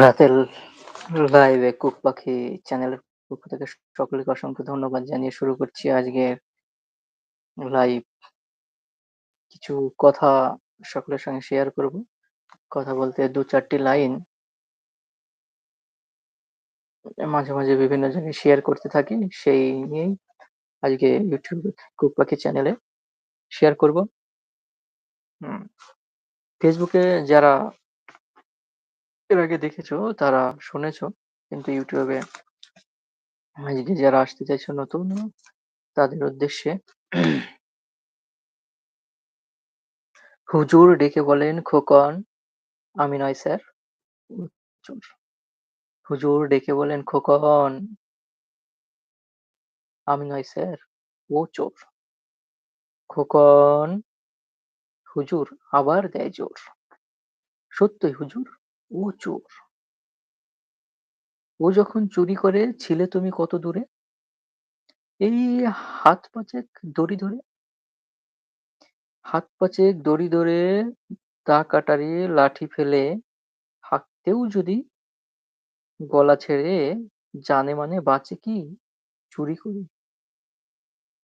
রাতের লাইভে কুক পাখি চ্যানেলের পক্ষ থেকে সকলকে অসংখ্য ধন্যবাদ জানিয়ে শুরু করছি আজকের লাইভ। কিছু কথা সকলের সঙ্গে শেয়ার করব। কথা বলতে দু চারটি লাইন মাঝে, মাঝে বিভিন্ন জায়গায় শেয়ার করতে থাকি। সেই নিয়েই আজকে ইউটিউব কুক পাখি চ্যানেলে শেয়ার করব। এ যারা এর আগে দেখেছ তারা শুনেছো। কিন্তু ইউটিউবে আজকে যারা আসতে চাইছো নতুন তাদের উদ্দেশ্যে হুজুর ডেকে বলেন, খোকন, আমি নয় স্যার। হুজুর ডেকে বলেন, খোকন আমি নয় স্যার, ও চোর। খোকন হুজুর আবার দেয় জোর। সত্যই হুজুর, ও চোর। ও যখন চুরি করে, ছিলে তুমি কত দূরে? এই হাত পাঁচেক দড়ি ধরে। হাত পাঁচেক দড়ি ধরে দা কাটারি লাঠি ফেলে হাঁকতেও যদি গলা ছেড়ে জানে মানে বাঁচে কি চুরি করে?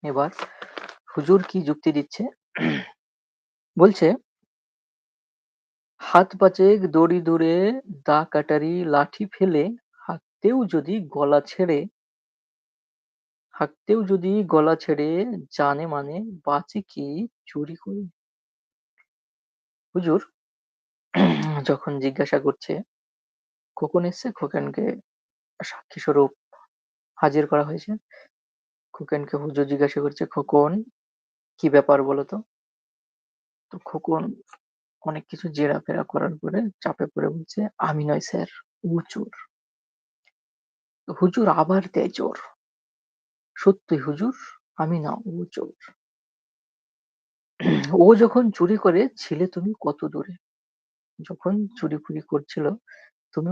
এবার হুজুর কি যুক্তি দিচ্ছে বলছে হাত পাঁচেক দড়ি ধরে দা কাটারি, লাঠি ফেলে, হাঁকতেও যদি গলা ছেড়ে, হাঁকতেও যদি গলা ছেড়ে, জানে মানে বাঁচে কি চুরি করে? হুজুর, যখন জিজ্ঞাসা করছে, খোকন এসছে খোকনকে সাক্ষী স্বরূপ হাজির করা হয়েছে। খোকনকে হুজুর জিজ্ঞাসা করছে, খোকন, কি ব্যাপার বলো তো? তো খোকন অনেক কিছু জেরা-ফেরা করার পরে চাপে পড়ে বলছে আমি নয় স্যার, চোর। তো হুজুর আবার দেয় জোর। সত্যি হুজুর আমি না ও চোর। ও যখন চুরি করে ছিলে তুমি কত দূরে? যখন চুরি-ফুরি করছিল তুমি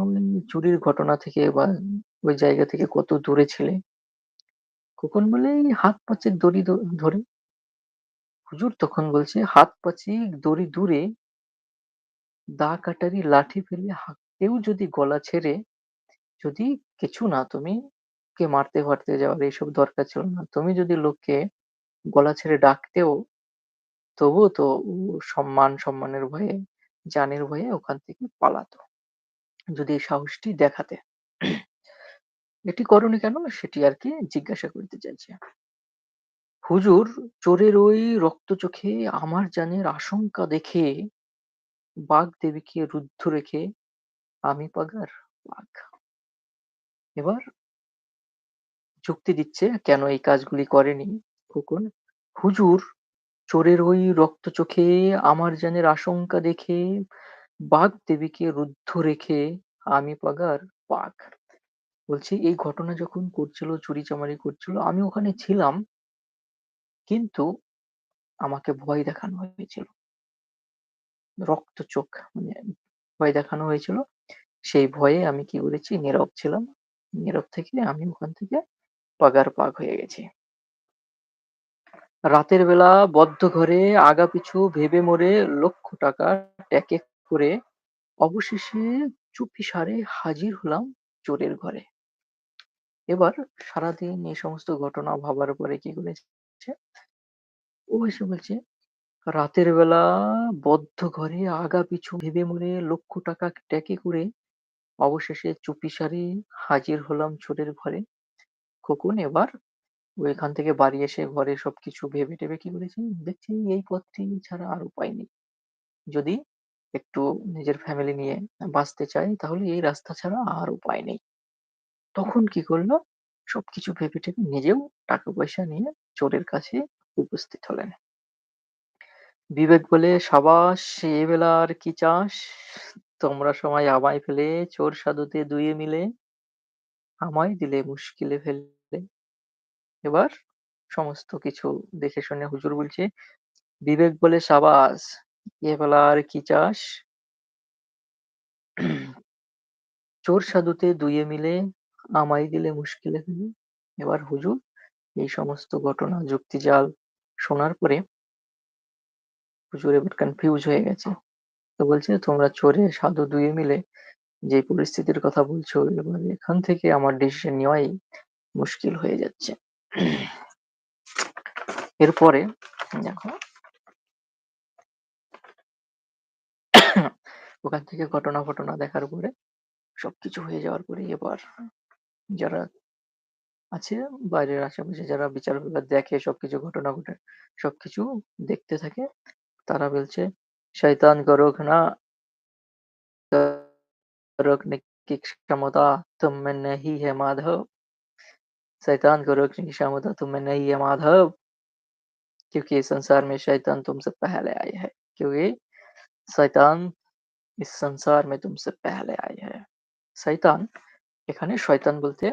চুরির ঘটনা থেকে বা ওই জায়গা থেকে কত দূরে ছিলে? খোকন বলে হাত পাঁচেক দড়ি ধরে। হুজুর তখন বলছে হাত পাঁচেক দড়ি দূরে দা কাটারি লাঠি ফেলে হাঁকতেও যদি গলা ছেড়ে, যদি কিছু না, তুমি কে মারতে ফারতে যাওয়ার এইসব দরকার ছিল না। তুমি যদি লোককে গলা ছেড়ে ডাকতেও, তবুও তো ও সম্মান, সম্মানের ভয়ে, জানের ভয়ে ওখান থেকে পালাতো। যদি এই সাহসটি দেখাতে। এটি করোনি কেন? সেটি আরকি জিজ্ঞাসা করতে চাইছে। হুজুর, চোরের ওই রক্ত চোখে আমার জানের আশঙ্কা দেখে বাগদেবীকে রুদ্ধ রেখে আমি পাগার বাঘ। এবার যুক্তি দিচ্ছে, কেন এই কাজগুলি করেনি খোকন। হুজুর, চোরের ওই রক্ত চোখে আমার জানের আশঙ্কা দেখে বাঘ দেবীকে রুদ্ধ রেখে আমি পাগার বাঘ। বলছি, এই ঘটনা যখন করছিল চুরিচামারি করছিল আমি ওখানে ছিলাম। কিন্তু আমাকে ভয় দেখানো হয়েছিল। রক্ত চোখ মানে ভয় দেখানো হয়েছিল। সেই ভয়ে আমি কি করেছি, নীরব ছিলাম। নীরব থেকে আমি ওখান থেকে পাগার বাঘ হয়ে গেছি। রাতের বেলা বদ্ধ ঘরে আগাপিছু ভেবে মরে লক্ষ টাকা ট্যাকে করে অবশেষে চুপি সারে হাজির হলাম চোরের ঘরে। এবার সারাদিন এই সমস্ত ঘটনা ভাবার পরে কি করেছে ও এসে বলছে রাতের বেলা বদ্ধ ঘরে আগাপিছু ভেবে মরে লক্ষ টাকা ট্যাকে করে অবশেষে চুপিসারে হাজির হলাম চোরের ঘরে। খোকন, এবার ও এখান থেকে বাড়ি এসে ঘরে সবকিছু ভেবে টেবে কি করেছে দেখছি এই পথটি ছাড়া আর উপায় নেই। যদি একটু নিজের ফ্যামিলি নিয়ে বাঁচতে চাই তাহলে এই রাস্তা ছাড়া আর উপায় নেই। তখন কি করল সবকিছু ভেবে টেবে নিজেও টাকা পয়সা নিয়ে চোরের কাছে উপস্থিত হলেন। বিবেক বলে সাবাস এবেলা আর কি চাস? তোমরা সবাই আমায় ফেলে, চোর সাধুতে দুয়ে মিলে আমায় দিলে মুশকিলে ফেলে। এবার সমস্ত কিছু দেখে শুনে হুজুর বলছে, বিবেক বলে সাবাস এবেলা আর কি চাস? চোর সাধুতে দুয়ে মিলে আমায় দিলে মুশকিলে ফেলে। এবার হুজুর এই সমস্ত ঘটনা যুক্তিজাল শোনার পরে হুজুর এবার কনফিউজ হয়ে গেছে। তো বলছে তোমরা চোরে সাধু দুয়ে মিলে যে পরিস্থিতির কথা বলছো, এবার এখান থেকে আমার ডিসিশন নেওয়াই মুশকিল হয়ে যাচ্ছে। এরপরে দেখো, ওখান থেকে ঘটনা-ফটনা দেখার পরে সবকিছু হয়ে যাওয়ার পরে এবার যারা আছে, বাইরের আশেপাশে যারা বিচার বিভাগ দেখে সবকিছু ঘটনা ঘটে, সবকিছু দেখতে থাকে তারা বলছে শয়তান को रोकना रोकने की क्षमता तुम में नहीं है माधव शैतान को रोकने की क्षमता तुम में नहीं है माधव क्योंकि इस संसार में शैतान तुमसे पहले आए हैं क्योंकि শয়তান इस संसार में तुमसे पहले आए हैं শয়তান এখানে শয়তান বলতে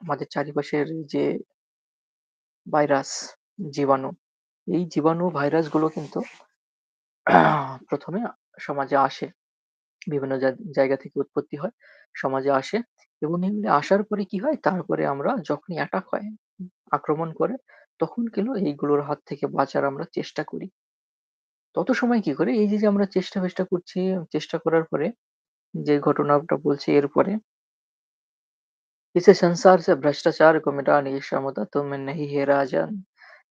আমাদের চারিপাশের যে ভাইরাস জীবাণু এই জীবাণু ভাইরাস গুলো কিন্তু প্রথমে সমাজে আসে বিভিন্ন জা- জায়গা থেকে উৎপত্তি হয় সমাজে আসে এবং এগুলি আসার পরে কি হয় তারপরে আমরা যখনই অ্যাটাক হয় আক্রমণ করে তখন কিন্তু এইগুলোর হাত থেকে বাঁচার আমরা চেষ্টা করি তত সময় কি করে এই যে যে আমরা চেষ্টা ফেষ্টা করছি চেষ্টা করার পরে যে ঘটনাটা বলছি এরপরে इस संसार से भ्रष्टाचार को मिटाने की क्षमता तुम में नहीं है राजन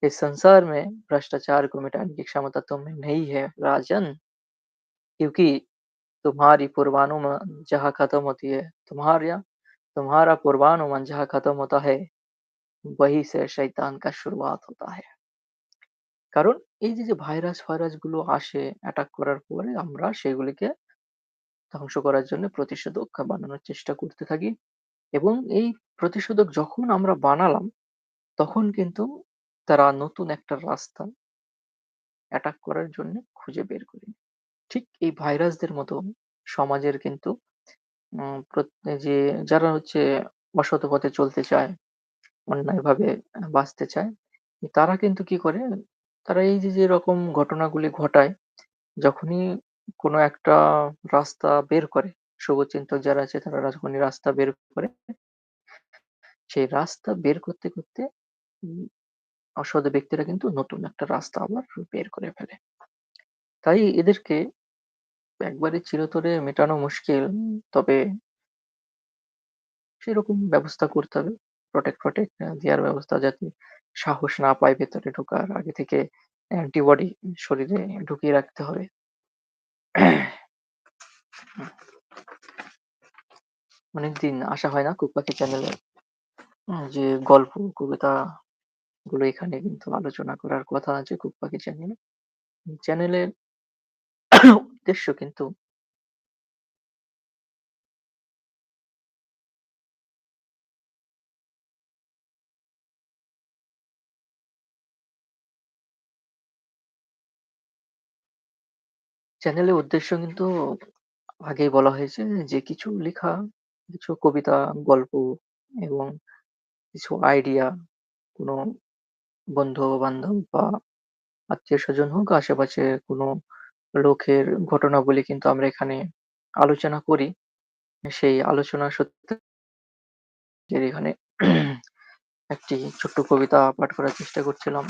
इस संसार में भ्रष्टाचार को मिटाने की क्षमता तुम में नहीं है राजन क्योंकि तुम्हारी पूर्वानुमान जहाँ खत्म होती है तुम्हारा तुम्हारा पूर्वानुमान जहाँ खत्म होता है वहीं से शैतान का शुरुआत होता है কারণ এই যে যে ভাইরাস ফাইরাস গুলো আসে অ্যাটাক করার পরে আমরা সেগুলিকে ধ্বংস করার জন্য প্রতিষেধক বানানোর চেষ্টা করতে থাকি এবং এই প্রতিষেধক যখন আমরা বানালাম তখন কিন্তু তারা নতুন একটা রাস্তা অ্যাটাক করার জন্য খুঁজে বের করে ঠিক এই ভাইরাসদের মতো সমাজের কিন্তু উম যে যারা হচ্ছে অসৎ পথে চলতে চায় অন্যায়ভাবে বাঁচতে চায় তারা কিন্তু কি করে তারা এই যে যে এরকম ঘটনাগুলি ঘটায় যখনই কোনো একটা রাস্তা বের করে শুভচিন্তক যারা আছে তারা যখনই রাস্তা বের করে সেই রাস্তা বের করতে করতে উম, অসৎ ব্যক্তিরা কিন্তু নতুন একটা রাস্তা আবার বের করে ফেলে। তাই এদেরকে একবারে চিরতরে মেটানো মুশকিল, তবে সেরকম ব্যবস্থা করতে হবে। প্রটেক্ট প্রটেক্ট দেওয়ার ব্যবস্থা যাতে সাহস না পায় ভেতরে ঢোকার। আগে থেকে অ্যান্টিবডি শরীরে ঢুকিয়ে রাখতে হবে। অনেকদিন আসা হয় না, কুকপাখি চ্যানেলে যে গল্প, কবিতা গুলো এখানে কিন্তু আলোচনা করার কথা আছে কুকপাখি চ্যানেলে চ্যানেলের উদ্দেশ্য কিন্তু চ্যানেলের উদ্দেশ্য কিন্তু আগেই বলা হয়েছে যে, কিছু লেখা, কিছু কবিতা, গল্প এবং কিছু আইডিয়া কোনো বন্ধু বান্ধব বা আত্মীয় স্বজন হোক, আশেপাশে কোনো লোকের ঘটনাবলী কিন্তু আমরা এখানে আলোচনা করি। সেই আলোচনা সূত্রে এখানে একটি ছোট্ট কবিতা পাঠ করার চেষ্টা করছিলাম।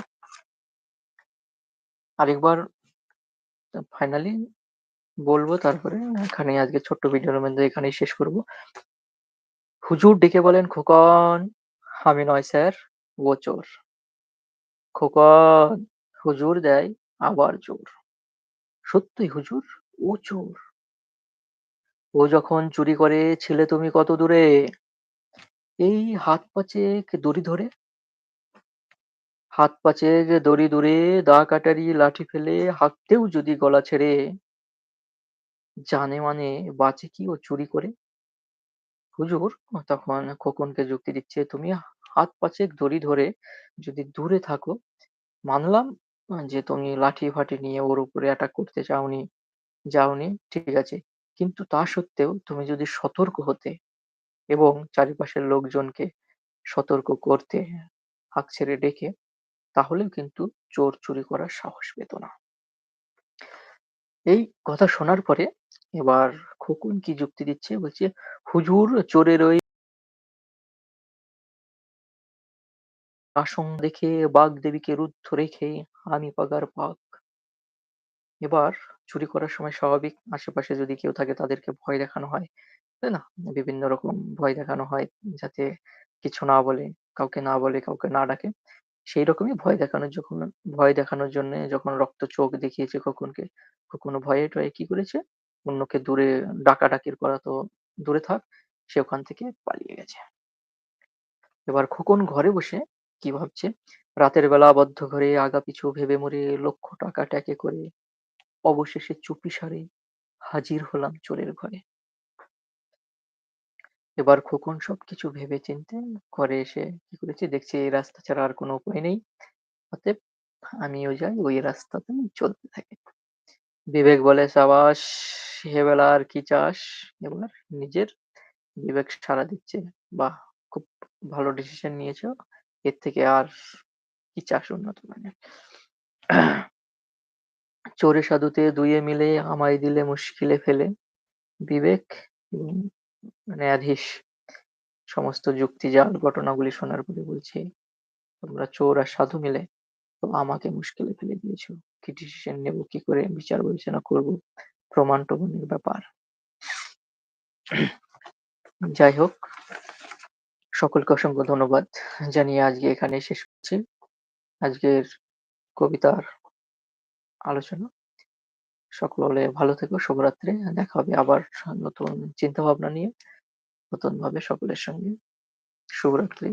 আরেকবার ফাইনালি বলব, তারপরে এখানে আজকে ছোট্ট ভিডিওর মধ্যে এখানেই শেষ করব। হুজুর ডেকে বলেন, খোকন, আমি নয় স্যার, ও চোর। খোকন, হুজুর দেয় আবার জোর। সত্যি হুজুর, ও চোর ও যখন চুরি করে, ছিলে তুমি কত দূরে? এই হাত পাচেক দড়ি ধরে। হাত পাচেক দড়ি দূরে দা কাটারি লাঠি ফেলে হাঁকতেও যদি গলা ছেড়ে, জানে মানে বাঁচে কি ও চুরি করে? হুজুর, তখন খোকনকে যুক্তি দিচ্ছে, তুমি হাত পাচেক দড়ি ধরে যদি দূরে থাকো, মানলাম যে তুমি লাঠি ফাটি নিয়ে ওর উপরে অ্যাটাক করতে চাওনি, যাওনি, ঠিক আছে। কিন্তু তা সত্ত্বেও তুমি যদি সতর্ক হতে এবং চারিপাশের লোকজনকে সতর্ক করতে হাঁক ছেড়ে ডেকে, তাহলেও কিন্তু চোর চুরি করার সাহস পেত না। এই কথা শোনার পরে এবার খোকন কি যুক্তি দিচ্ছে? বলছে, হুজুর, চোরের ওই আসন দেখে বাগদেবীকে রুদ্ধ রেখে আমি পাগার পাক এবার চুরি করার সময় স্বাভাবিক আশেপাশে যদি কেউ থাকে তাদেরকে ভয় দেখানো হয় তাই না? বিভিন্ন রকম ভয় দেখানো হয় যাতে কিছু না বলে, কাউকে না বলে, কাউকে না ডাকে। সেই রকমই ভয় দেখানোর যখন ভয় দেখানোর জন্যে যখন রক্ত চোখ দেখিয়েছে খোকনকে, খোকনও ভয়ে টয়ে কি করেছে? অন্যকে দূরে ডাকাডাকির করা তো দূরে থাক, সে ওখান থেকে পালিয়ে গেছে। এবার খোকন ঘরে বসে কি ভাবছে? রাতের বেলা আবদ্ধ ঘরে আগাপিছু ভেবে মরে লক্ষ টাকা ট্যাকে করে অবশেষে চুপি চুপিসারে হাজির হলাম চোরের ঘরে। এবার খোকন সবকিছু ভেবেচিন্তে ঘরে এসে কি করেছে দেখছে এই রাস্তা ছাড়া আর কোনো উপায় নেই। অতএব আমিও যাই, ওই রাস্তাতেই চলতে থাকি। বিবেক বলে, সাবাস হেবেলা আর কি চাস? এবার নিজের বিবেক সাড়া দিচ্ছে। বাহ! খুব ভালো ডিসিশন নিয়েছো। এর থেকে আর কি চাস উন্নত মানের? চোরে সাধুতে দুইয়ে মিলে আমায় দিলে মুশকিলে ফেলে। বিবেক ন্যায়াধীশ সমস্ত যুক্তিজাল ঘটনাগুলি শোনার পরে বলছে, তোমরা চোর আর সাধু মিলে তো আমাকে মুশকিলে ফেলে দিয়েছ। কি ডিসিশন নেব, কি করে বিচার বিবেচনা করব, প্রমাণ-টমানের ব্যাপার। যাই হোক, সকলকে অসংখ্য ধন্যবাদ জানিয়ে আজকে এখানে শেষ করছি। আজকের কবিতার আলোচনা। সকলে ভালো থেকো, শুভরাত্রি। দেখা হবে আবার নতুন চিন্তা ভাবনা নিয়ে, নতুন ভাবে সকলের সঙ্গে। শুভরাত্রি।